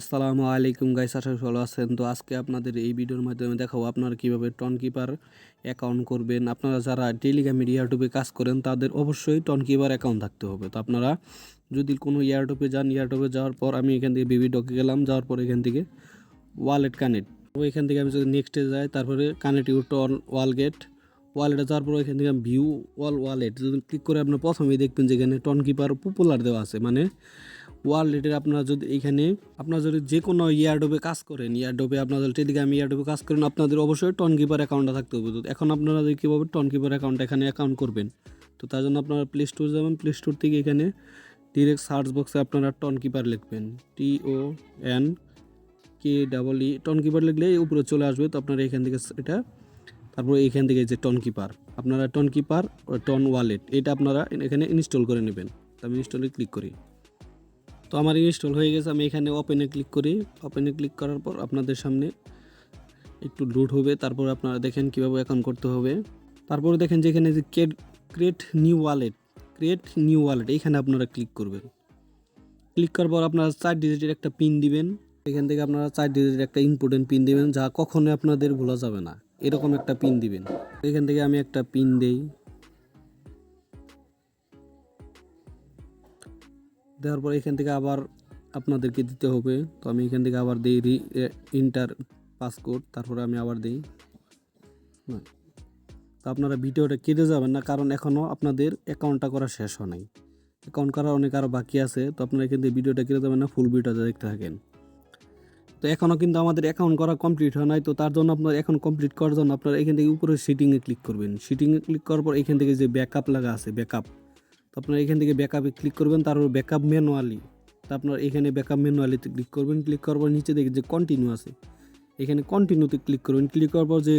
আসসালামু আলাইকুম গাইস আশা ভালো আছেন। তো আজকে আপনাদের এই ভিডিওর মাধ্যমে দেখাবো আপনারা কীভাবে টন কিপার অ্যাকাউন্ট করবেন। আপনারা যারা টেলিগ্রামের ইউটিউবে কাজ করেন, তাদের অবশ্যই টন কিপার অ্যাকাউন্ট থাকতে হবে। তো আপনারা যদি কোনো ইউটিউবে যান ইউটিউবে যাওয়ার পর আমি এখান থেকে বিবি ডকে গেলাম, যাওয়ার পর এখান থেকে ওয়ালেট কানেক্ট তো এখান থেকে আমি যদি নেক্সটে যাই, তারপরে কানেক্ট ইউ টন ওয়ালগেট ওয়ালেটে যাওয়ার পর এখান থেকে ভিউ ওয়াল ওয়ালেট যদি ক্লিক করে আপনার প্রথমেই দেখবেন যে এখানে টন কিপার পপুলার দেওয়া আছে। মানে ওয়ালেটের আপনারা যদি এখানে আপনারা যদি যে কোনো ইয়ারডোবে কাজ করেন, ইয়ারডোবে আপনারা যদি টেলিগ্রাম ইয়ারডোবে কাজ করেন, আপনাদের অবশ্যই টন কিপার অ্যাকাউন্টটা থাকতে হবে। তো এখন আপনারা যে কীভাবে টন কিপার অ্যাকাউন্ট এখানে অ্যাকাউন্ট করবেন, তো তার জন্য আপনারা প্লে স্টোর যাবেন প্লে স্টোর থেকে এখানে ডিরেক্ট সার্চ বক্সে আপনারা টন কিপার লিখবেন। T O N K double E Tonkeeper লিখলে উপরে চলে আসবে, তো আপনারা এখান থেকে এটা, তারপর এখান থেকে যে টন কিপার, আপনারা টন কিপার, টন ওয়ালেট এটা আপনারা এখানে ইনস্টল করে নেবেন। আমি ইনস্টলে ক্লিক করি। তো আমার ইনস্টল হয়ে গেছে, আমি এখানে ওপেনে ক্লিক করি। ওপেনে ক্লিক করার পর আপনাদের সামনে একটু লোড হবে, তারপর আপনারা দেখেন কীভাবে অ্যাকাউন্ট করতে হবে। তারপরে দেখেন যেখানে যে create new wallet create new wallet এইখানে আপনারা ক্লিক করবেন। ক্লিক করার পর আপনারা চার ডিজিটের একটা পিন দিবেন। এখান থেকে আপনারা চার ডিজিটের একটা ইম্পর্টেন্ট পিন দিবেন, যা কখনোই আপনাদের ভোলা যাবে না। এরকম একটা পিন দিবেন। এখান থেকে আমি একটা পিন দেই। দেওয়ার পর এখান থেকে আবার আপনাদেরকে দিতে হবে। তো আমি এখান থেকে আবার দিই রি ইন্টার পাসকোড তারপরে আমি আবার দিই। না তো আপনারা ভিডিওটা কেটে যাবেন না, কারণ এখনও আপনাদের অ্যাকাউন্টটা করা শেষ হয় নাই। অ্যাকাউন্ট করা অনেক আরও বাকি আছে, তো আপনারা এখান থেকে ভিডিওটা কেটে যাবেন না ফুল ভিডিওটা দেখতে থাকেন। তো এখনও কিন্তু আমাদের অ্যাকাউন্ট করা কমপ্লিট হয় নাই, তো তার জন্য আপনার এখন কমপ্লিট করার জন্য আপনারা এখান থেকে উপরে সিটিংয়ে ক্লিক করবেন। সিটিংয়ে ক্লিক করার পর এখান থেকে যে ব্যাকআপ লাগা আছে ব্যাকআপ তো আপনারা এখান থেকে ব্যাকআপে ক্লিক করবেন তারপর ব্যাকআপ ম্যানুয়ালি তো আপনার এখানে ব্যাকআপ ম্যানুয়ালিতে ক্লিক করবেন ক্লিক করার পর নিচে দেখে যে কন্টিনিউ আছে। এখানে কন্টিনিউতে ক্লিক করবেন ক্লিক করার পর যে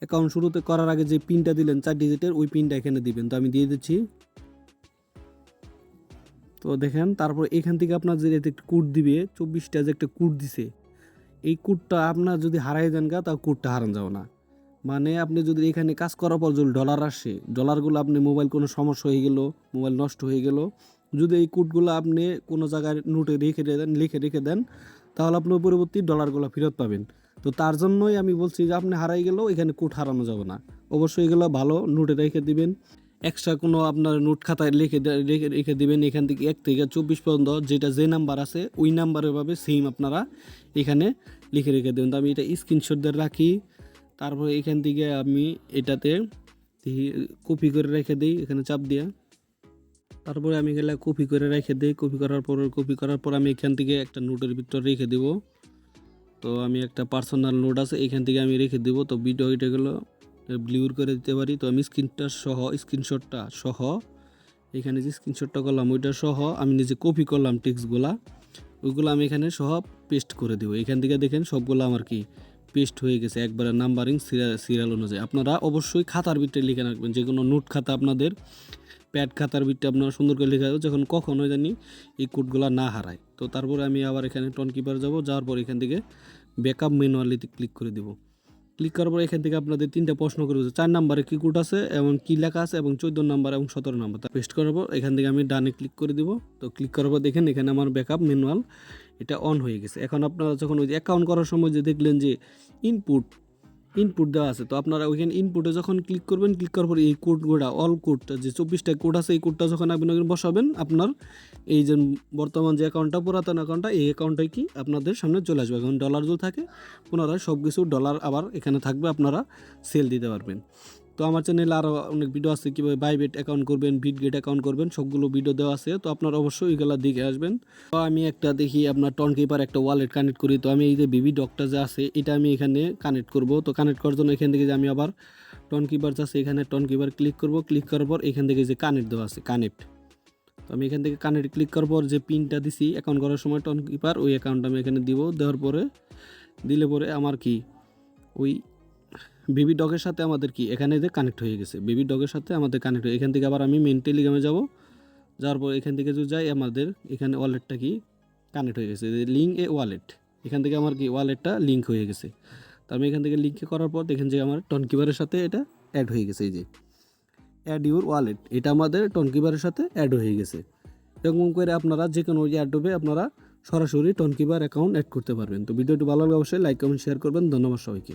অ্যাকাউন্ট শুরুতে করার আগে যে পিনটা দিলেন, চার ডিজিটের ওই পিনটা এখানে দিবেন। তো আমি দিয়ে দিচ্ছি। তো দেখেন, তারপর এখান থেকে আপনার যে একটা কোড দিবে, চব্বিশটা যে একটা কোড দিছে, এই কোডটা আপনার যদি হারাই যান গা তা কোডটা হারান যাও না। মানে আপনি যদি এখানে কাজ করার পর যদি ডলার আসে ডলারগুলো আপনি মোবাইল কোনো সমস্যা হয়ে গেল মোবাইল নষ্ট হয়ে গেল, যদি এই কোডগুলো আপনি কোনো জায়গায় নোটে রেখে দেন, লিখে রেখে দেন, তাহলে আপনি পরবর্তী ডলারগুলো ফেরত পাবেন। তো তার জন্যই আমি বলছি যে আপনি হারাই গেলেও এখানে কোড হারানো যাবে না। অবশ্যই এগুলো ভালো নোটে রেখে দিবেন। এক্সট্রা কোনো আপনার নোট খাতায় লিখে রেখে রেখে দিবেন এখান থেকে এক থেকে চব্বিশ পর্যন্ত, যেটা যে নাম্বার আছে, ওই নাম্বারের ভাবে সেম আপনারা এখানে লিখে রেখে দেবেন। তো আমি এটা স্ক্রিনশট দিয়ে রাখি। তারপরে এখান থেকে আমি এটাতে কপি করে রেখে দিই, এখানে চাপ দিয়ে। তারপরে আমি গেলে কপি করে রেখে দিই, কপি করার পর, কপি করার পর আমি এখান থেকে একটা নোটের ভিতর রেখে দেব। তো আমি একটা পার্সোনাল নোট আছে, এখান থেকে আমি রেখে দেবো। তো ভিডিও এটা গেলো ব্লিউর করে দিতে পারি। তো আমি স্ক্রিনটা সহ, স্ক্রিনশটটা সহ, এখানে যে স্ক্রিনশটটা করলাম, ওইটা সহ আমি নিজে কপি করলাম টেক্সটগুলা। ওইগুলো আমি এখানে সহ পেস্ট করে দেবো। এখান থেকে দেখেন সবগুলো আমার কি পেস্ট হয়ে গেছে একবারে নাম্বারিং সিরিয়াল অনুযায়ী। আপনারা অবশ্যই খাতার ভিতরে লিখে রাখবেন, যে কোনো নোট খাতা আপনাদের প্যাড খাতার ভিতরে আপনারা সুন্দর করে লিখে যখন কখনো জানি এই কোডগুলো না হারায়। তো তারপরে আমি আবার এখানে টন কিপার যাব, যাওয়ার পর এখান থেকে ব্যাকআপ মেনুয়ালিতে ক্লিক করে দেবো। ক্লিক করার পর এখান থেকে আপনাদের তিনটা প্রশ্ন করবে চার নাম্বারে কী কোড আছে, এবং কী লেখা আছে, এবং চোদ্দ নাম্বার এবং সতেরো নাম্বার পেস্ট করার পর এখান থেকে আমি ডানে ক্লিক করে দিব। তো ক্লিক করার পর দেখেন এখানে আমার ব্যাকআপ ম্যানুয়াল এটা অন হয়ে গেছে। এখন আপনারা যখন ওই যে অ্যাকাউন্ট করার সময় যে দেখলেন যে ইনপুট ইনপুট দেওয়া আছে, তো আপনারা ওইখানে ইনপুটে যখন ক্লিক করবেন ক্লিক করার পর এই কোডগুলা অল কোডটা যে চব্বিশটা কোড আছে, এই কোডটা যখন আপনি ওখানে বসাবেন, আপনার এই যে বর্তমান যে অ্যাকাউন্টটা পুরাতন অ্যাকাউন্টটা এই অ্যাকাউন্টটাই কি আপনাদের সামনে চলে আসবে। এখন ডলার যদি থাকে, পুনরায় সব কিছু ডলার আবার এখানে থাকবে, আপনারা সেল দিতে পারবেন। তো আমার চ্যানেলে আরও অনেক ভিডিও আছে, কীভাবে বাইবেট অ্যাকাউন্ট করবেন বিটগেট অ্যাকাউন্ট করবেন, সবগুলো ভিডিও দেওয়া আছে, তো আপনার অবশ্যই এগুলো দেখে আসবেন। তো আমি একটা দেখি আপনার টন কিপার একটা ওয়ালেট কানেক্ট করি, তো আমি এই যে বিবি ডকটা যে আছে, এটা আমি এখানে কানেক্ট করব। তো কানেক্ট করার জন্য এখান থেকে যে আমি আবার টন কিপার আছে, এখানে টন কিপার ক্লিক করব। ক্লিক করার পর এখান থেকে যে কানেক্ট দেওয়া আছে কানেক্ট তো আমি এখান থেকে কানেক্ট ক্লিক করার পর যে পিনটা দিছি অ্যাকাউন্ট করার সময় টন কিপার ওই অ্যাকাউন্টটা আমি এখানে দিব। দেওয়ার পরে, দিলে পরে আমার কি? ওই বেবি ডগের সাথে আমাদের কি? এখানে যে কানেক্ট হয়ে গেছে। বেবি ডগের সাথে আমাদের কানেক্ট হয়ে এখান থেকে আবার আমি মেন টেলিগ্রামে যাব। যাওয়ার পর এখান থেকে যদি যাই, আমাদের এখানে ওয়ালেটটা কি? কানেক্ট হয়ে গেছে। লিঙ্ক এ ওয়ালেট এখান থেকে আমার কি? ওয়ালেটটা লিঙ্ক হয়ে গেছে। তো আমি এখান থেকে লিঙ্কে করার পর দেখেন যে আমার টনকিবারের সাথে এটা অ্যাড হয়ে গেছে এই যে। অ্যাড ইউর ওয়ালেট এটা আমাদের টনকিবারের সাথে অ্যাড হয়ে গেছে। এরকম করে আপনারা যে কোনো অ্যাডোবে আপনারা সরাসরি টনকিবার অ্যাকাউন্ট অ্যাড করতে পারবেন। তো ভিডিওটি ভালো লাগলে অবশ্যই লাইক কমেন্ট শেয়ার করবেন। ধন্যবাদ সবাইকে।